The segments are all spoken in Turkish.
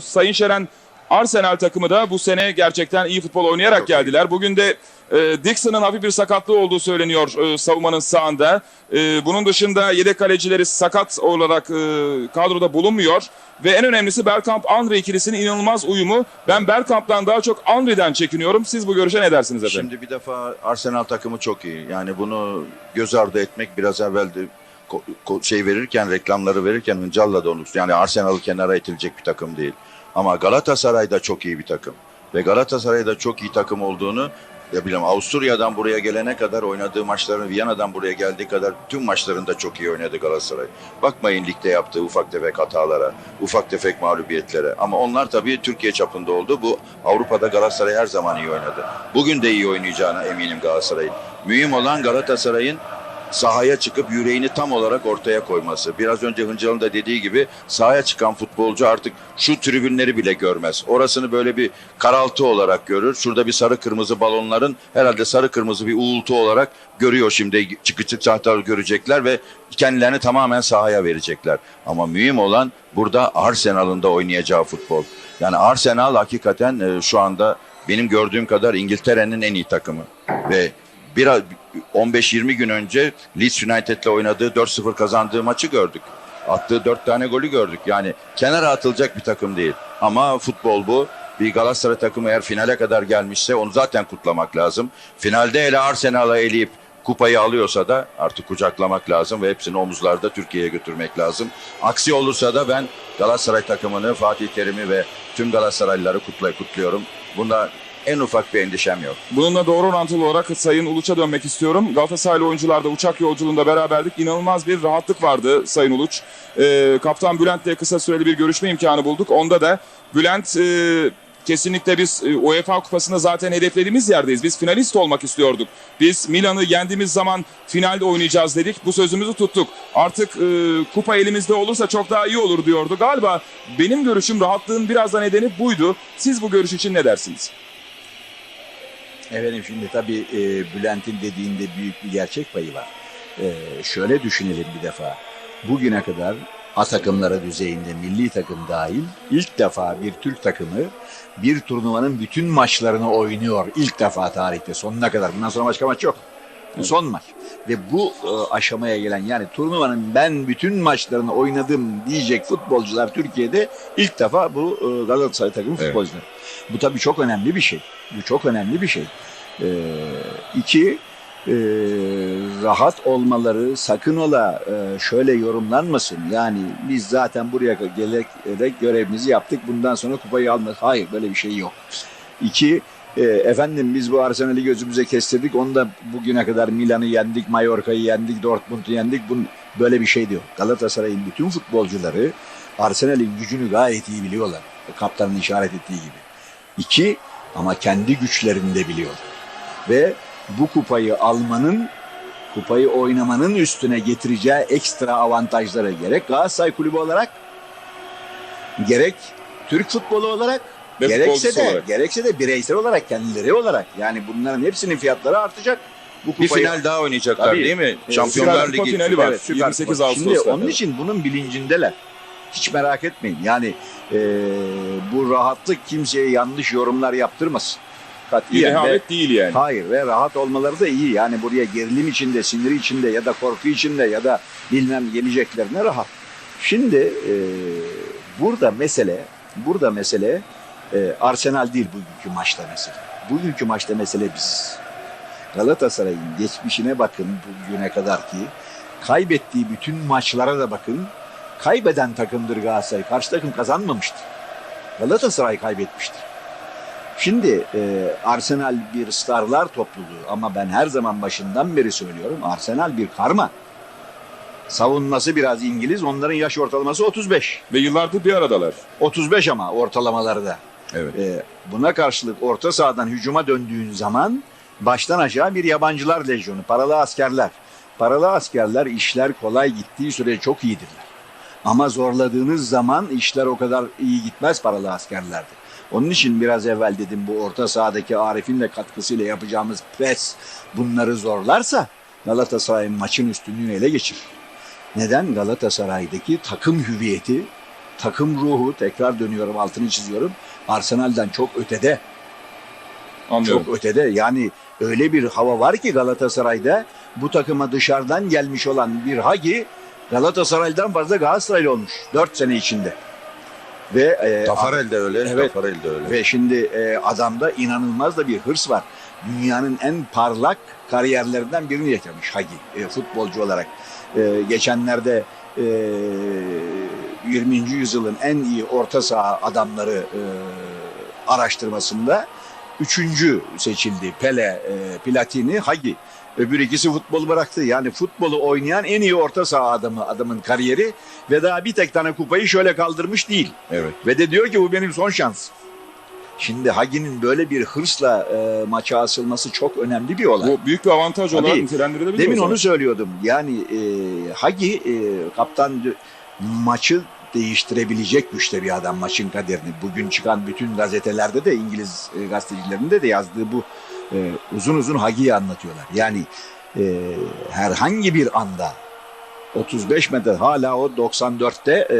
Sayın Şeren Arsenal takımı da bu sene gerçekten iyi futbol oynayarak geldiler. Bugün de e, Dixon'ın hafif bir sakatlığı olduğu söyleniyor e, savunmanın sağında. E, bunun dışında yedek kalecileri sakat olarak e, kadroda bulunmuyor. Ve en önemlisi Bergkamp Andre ikilisinin inanılmaz uyumu. Ben Bergkamp'tan daha çok Andre'den çekiniyorum. Siz bu görüşe ne dersiniz efendim? Şimdi bir defa Arsenal takımı çok iyi. Yani bunu göz ardı etmek biraz evvel de şey verirken reklamları verirken Hıncal'la da onu yani Arsenal'ı kenara itilecek bir takım değil. Ama Galatasaray da çok iyi bir takım. Ve Galatasaray'da çok iyi takım olduğunu ya bileyim Avusturya'dan buraya gelene kadar oynadığı maçların Viyana'dan buraya geldiği kadar tüm maçlarında çok iyi oynadı Galatasaray. Bakmayın ligde yaptığı ufak tefek hatalara, ufak tefek mağlubiyetlere. Ama onlar tabii Türkiye çapında oldu. Bu Avrupa'da Galatasaray her zaman iyi oynadı. Bugün de iyi oynayacağına eminim Galatasaray'ın. Mühim olan Galatasaray'ın sahaya çıkıp yüreğini tam olarak ortaya koyması. Biraz önce Hıncal'ın da dediği gibi sahaya çıkan futbolcu artık şu tribünleri bile görmez. Orasını böyle bir karaltı olarak görür. Şurada bir sarı kırmızı balonların herhalde sarı kırmızı bir uğultu olarak görüyor şimdi. Çıkıcık sahtalar görecekler ve kendilerini tamamen sahaya verecekler. Ama mühim olan burada Arsenal'ın da oynayacağı futbol. Yani Arsenal hakikaten e, şu anda benim gördüğüm kadar İngiltere'nin en iyi takımı. Ve biraz 15-20 gün önce Leeds United'le oynadığı 4-0 kazandığı maçı gördük. Attığı 4 tane golü gördük. Yani kenara atılacak bir takım değil. Ama futbol bu. Bir Galatasaray takımı eğer finale kadar gelmişse onu zaten kutlamak lazım. Finalde hele Arsenal'a eleyip kupayı alıyorsa da artık kucaklamak lazım ve hepsini omuzlarda Türkiye'ye götürmek lazım. Aksi olursa da ben Galatasaray takımını, Fatih Terim'i ve tüm Galatasaraylıları kutlay kutluyorum. Bunda en ufak bir endişem yok. Bununla doğru orantılı olarak Sayın Uluç'a dönmek istiyorum. Galatasaraylı oyuncularda uçak yolculuğunda beraberdik. İnanılmaz bir rahatlık vardı Sayın Uluç. Ee, Kaptan Bülent'le kısa süreli bir görüşme imkanı bulduk. Onda da Bülent e, kesinlikle biz e, UEFA kupasında zaten hedeflediğimiz yerdeyiz. Biz finalist olmak istiyorduk. Biz Milan'ı yendiğimiz zaman finalde oynayacağız dedik. Bu sözümüzü tuttuk. Artık e, kupa elimizde olursa çok daha iyi olur diyordu. Galiba benim görüşüm rahatlığın biraz da nedeni buydu. Siz bu görüş için ne dersiniz? Efendim şimdi tabii e, Bülent'in dediğinde büyük bir gerçek payı var. E, şöyle düşünelim bir defa. Bugüne kadar A takımları düzeyinde milli takım dahil ilk defa bir Türk takımı bir turnuvanın bütün maçlarını oynuyor. İlk defa tarihte sonuna kadar. Bundan sonra başka maç yok. Son maç. Ve bu e, aşamaya gelen yani turnuvanın ben bütün maçlarını oynadım diyecek futbolcular Türkiye'de ilk defa bu e, Galatasaray takımı Evet. futbolcuları. Bu tabii çok önemli bir şey. Bu çok önemli bir şey. Ee, iki, e, rahat olmaları sakın ola e, şöyle yorumlanmasın. Yani biz zaten buraya gelerek görevimizi yaptık. Bundan sonra kupayı almak. Hayır böyle bir şey yok. İki, e, efendim biz bu Arsenal'i gözümüze kestirdik. Onu da bugüne kadar Milan'ı yendik, Mallorca'yı yendik, Dortmund'u yendik. Bunun, böyle bir şey diyor. Galatasaray'ın bütün futbolcuları Arsenal'in gücünü gayet iyi biliyorlar. Kaptanın işaret ettiği gibi. İki, ama kendi güçlerini de biliyor. Ve bu kupayı almanın, kupayı oynamanın üstüne getireceği ekstra avantajları gerek Galatasaray Kulübü olarak, gerek Türk futbolu olarak, Ve gerekse de, olarak. gerekse de bireysel olarak kendileri olarak. Yani bunların hepsinin fiyatları artacak. Bu Bir kupayı final daha oynayacaklar Tabii. değil mi? Ee, Şampiyonlar Ligi. finali var. Evet, Süper 28 Kupa. Ağustos'ta. Şimdi onun için bunun bilincindeler. Hiç merak etmeyin. Yani e, bu rahatlık kimseye yanlış yorumlar yaptırmasın. Bir Katiyen rehavet değil yani. Hayır ve rahat olmaları da iyi. Yani buraya gerilim içinde, sinir içinde ya da korku içinde ya da bilmem geleceklerine rahat. Şimdi e, burada mesele, burada mesele e, Arsenal değil bugünkü maçta mesele. Bugünkü maçta mesele biz. Galatasaray'ın geçmişine bakın bugüne kadar ki kaybettiği bütün maçlara da bakın. Kaybeden takımdır Galatasaray. Karşı takım kazanmamıştır. Galatasaray kaybetmiştir. Şimdi e, Arsenal bir starlar topluluğu ama ben her zaman başından beri söylüyorum Arsenal bir karma. Savunması biraz İngiliz, onların yaş ortalaması 35. Ve yıllardır bir aradalar. 35 ama ortalamaları da. Evet. E, buna karşılık orta sahadan hücuma döndüğün zaman baştan aşağı bir yabancılar lejyonu, paralı askerler. Paralı askerler işler kolay gittiği sürece çok iyidirler. Ama zorladığınız zaman işler o kadar iyi gitmez paralı askerlerde. Onun için biraz evvel dedim bu orta sahadaki Arif'in de katkısıyla yapacağımız pres bunları zorlarsa Galatasaray'ın maçın üstünlüğünü ele geçirir. Neden? Galatasaray'daki takım hüviyeti takım ruhu tekrar dönüyorum altını çiziyorum. Arsenal'den çok ötede. Anlıyorum. Çok ötede. Yani öyle bir hava var ki Galatasaray'da bu takıma dışarıdan gelmiş olan bir Hagi Galatasaray'dan fazla Galatasaraylı olmuş 4 sene içinde. Ve e, Tafarel de öyle. Evet. Tafarel de öyle. ve şimdi e, adamda inanılmaz da bir hırs var. Dünyanın en parlak kariyerlerinden birini yaşamış Hagi e, futbolcu olarak. E, geçenlerde e, 20. yüzyılın en iyi orta saha adamları e, araştırmasında üçüncü seçildi. Pele, e, Platini, Hagi. Öbür ikisi futbol bıraktı. Yani futbolu oynayan en iyi orta saha adamı adamın kariyeri ve daha bir tek tane kupayı şöyle kaldırmış değil. Evet. Ve de diyor ki bu benim son şans. Şimdi Hagi'nin böyle bir hırsla e, maça asılması çok önemli bir olay. Bu büyük bir avantaj olarak nitelendirilebilir. Demin onu söylüyordum. Yani e, Hagi e, kaptan maçı değiştirebilecek güçte bir adam maçın kaderini. Bugün çıkan bütün gazetelerde de İngiliz e, gazetecilerinde de yazdığı bu e, uzun uzun Hagi'yi anlatıyorlar. Yani e, herhangi bir anda 35 metre hala o 94'te e,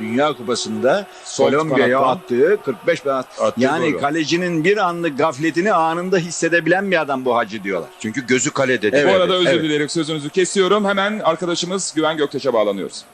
Dünya Kupası'nda Kolombiya'ya attığı 45 metre Attığı yani o. kalecinin bir anlık gafletini anında hissedebilen bir adam bu Hacı diyorlar. Çünkü gözü kalede. Evet. Bu arada özür evet. dileyerek sözünüzü kesiyorum. Hemen arkadaşımız Güven Göktaş'a bağlanıyoruz.